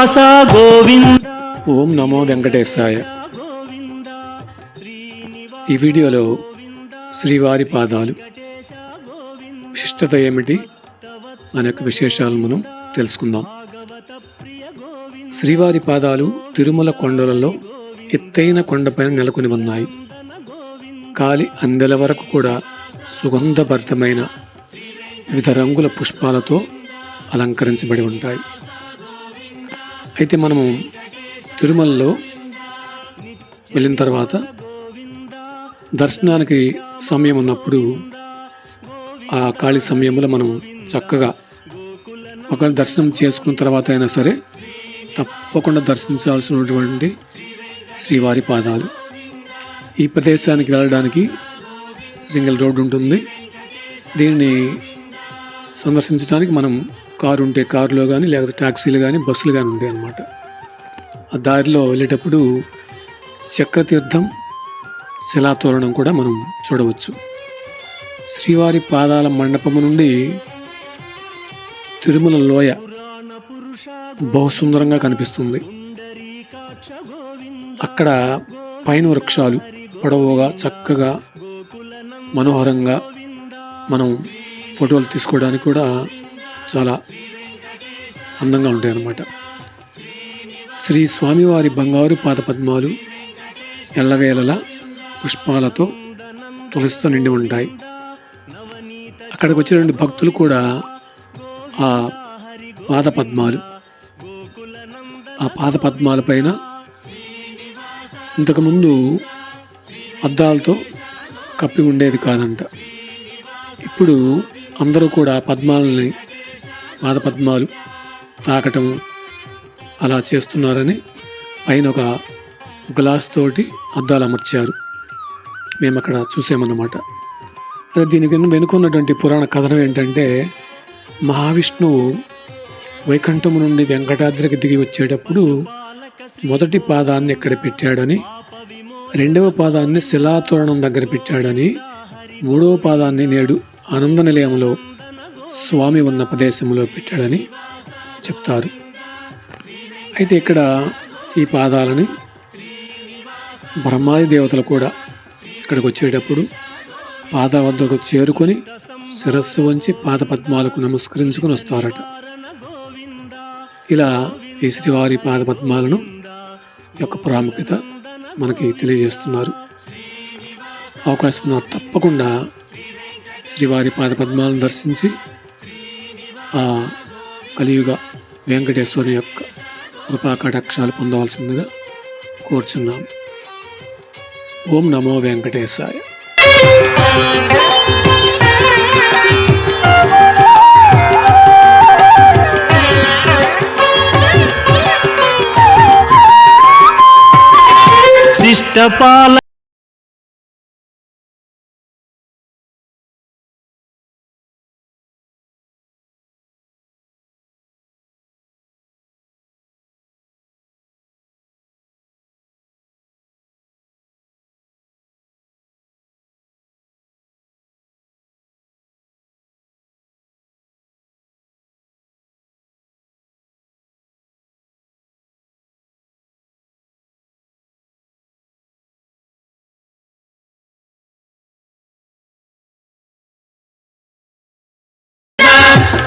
గోవింద. ఓం నమో వెంకటేశాయ. ఈ వీడియోలో శ్రీవారి పాదాలు. విశిష్టత ఏమిటి? అనే విశేషాలను విశేషాలు మనం తెలుసుకుందాం. శ్రీవారి పాదాలు తిరుమల కొండలలో ఎత్తైన కొండపైన నెలకొని ఉన్నాయి. కాలి అందెల వరకు కూడా సుగంధభరితమైన వివిధ రంగుల పుష్పాలతో అలంకరించబడి ఉంటాయి. అయితే మనము తిరుమలలో వెళ్ళిన తర్వాత దర్శనానికి సమయం ఉన్నప్పుడు ఆ ఖాళీ సమయంలో మనం చక్కగా ఒకవేళ దర్శనం చేసుకున్న తర్వాత అయినా సరే తప్పకుండా దర్శించాల్సినటువంటి శ్రీవారి పాదాలు. ఈ ప్రదేశానికి వెళ్ళడానికి సింగిల్ రోడ్డు ఉంటుంది. దీన్ని సందర్శించడానికి మనం కారు ఉంటే కారులో కానీ లేకపోతే ట్యాక్సీలు కానీ బస్సులు కానీ ఉంటాయి అన్నమాట. ఆ దారిలో వెళ్ళేటప్పుడు చక్రతీర్థం శిలాతోరణం కూడా మనం చూడవచ్చు. శ్రీవారి పాదాల మండపము నుండి తిరుమల లోయ బహుసుందరంగా కనిపిస్తుంది. అక్కడ పైన వృక్షాలు పొడవుగా చక్కగా మనోహరంగా మనం ఫోటోలు తీసుకోవడానికి కూడా చాలా అందంగా ఉంటాయి అన్నమాట శ్రీ స్వామివారి బంగారు పాదపద్మాలు ఎల్లవేళలా పుష్పాలతో తులసితో నిండి ఉంటాయి. అక్కడికి వచ్చినటువంటి భక్తులు కూడా ఆ పాదపద్మాలు ఆ పాదపద్మాల పైన ఇంతకుముందు అద్దాలతో కప్పి ఉండేది కాదంట. ఇప్పుడు అందరూ కూడా పద్మాలని పాదపద్మాలు తాకటం అలా చేస్తున్నారని పైన ఒక గ్లాస్ తోటి అద్దాలు అమర్చారు. మేము అక్కడ చూసామన్నమాట. అదే దీనికి వెనుకున్నటువంటి పురాణ కథనం ఏంటంటే మహావిష్ణువు వైకుంఠం నుండి వెంకటాద్రికి దిగి వచ్చేటప్పుడు మొదటి పాదాన్ని ఎక్కడ పెట్టాడని రెండవ పాదాన్ని శిలాతోరణం దగ్గర పెట్టాడని మూడవ పాదాన్ని నేడు ఆనంద నిలయంలో స్వామి ఉన్న ప్రదేశంలో పెట్టాడని చెప్తారు. అయితే ఇక్కడ ఈ పాదాలని బ్రహ్మాది దేవతలు కూడా ఇక్కడికి వచ్చేటప్పుడు పాద వద్దకు చేరుకొని శిరస్సు వంచి పాద పద్మాలకు నమస్కరించుకొని వస్తారట. ఇలా ఈ శ్రీవారి పాద పద్మాలను యొక్క ప్రాముఖ్యత మనకి తెలియజేస్తున్నారు. అవకాశం తప్పకుండా శ్రీవారి పాద పద్మాలను దర్శించి ఆ కలియుగ వెంకటేశ్వరుని యొక్క కృపా కటాక్షాలు పొందవలసిందిగా కోరుచున్నాం. ఓం నమో వెంకటేశాయ. శిష్టపాల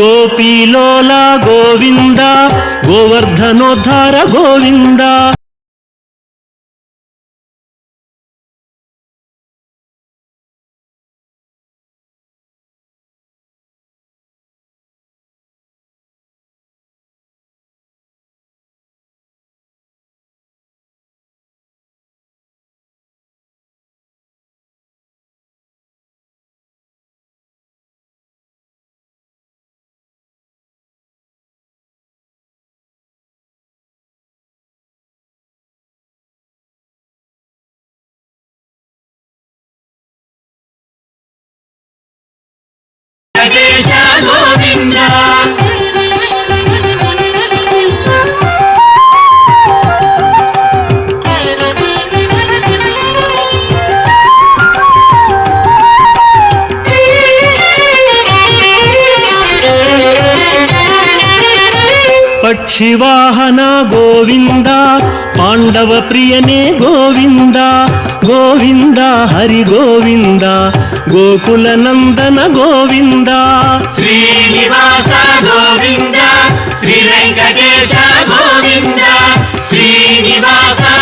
గోపీలోల గోవింద గోవర్ధనోద్ధార గోవింద. ಪಕ್ಷಿವಾಹನ ಗೋವಿಂದ ಪಾಂಡವ ಪ್ರಿಯನೇ ಗೋವಿಂದ ಗೋವಿಂದ ಹರಿ ಗೋವಿಂದ ಗೋಕುಲ ನಂದನ ಗೋವಿಂದ ಶ್ರೀನಿವಾಸ ಗೋವಿಂದ ಶ್ರೀ ವೆಂಕಟೇಶ ಗೋವಿಂದ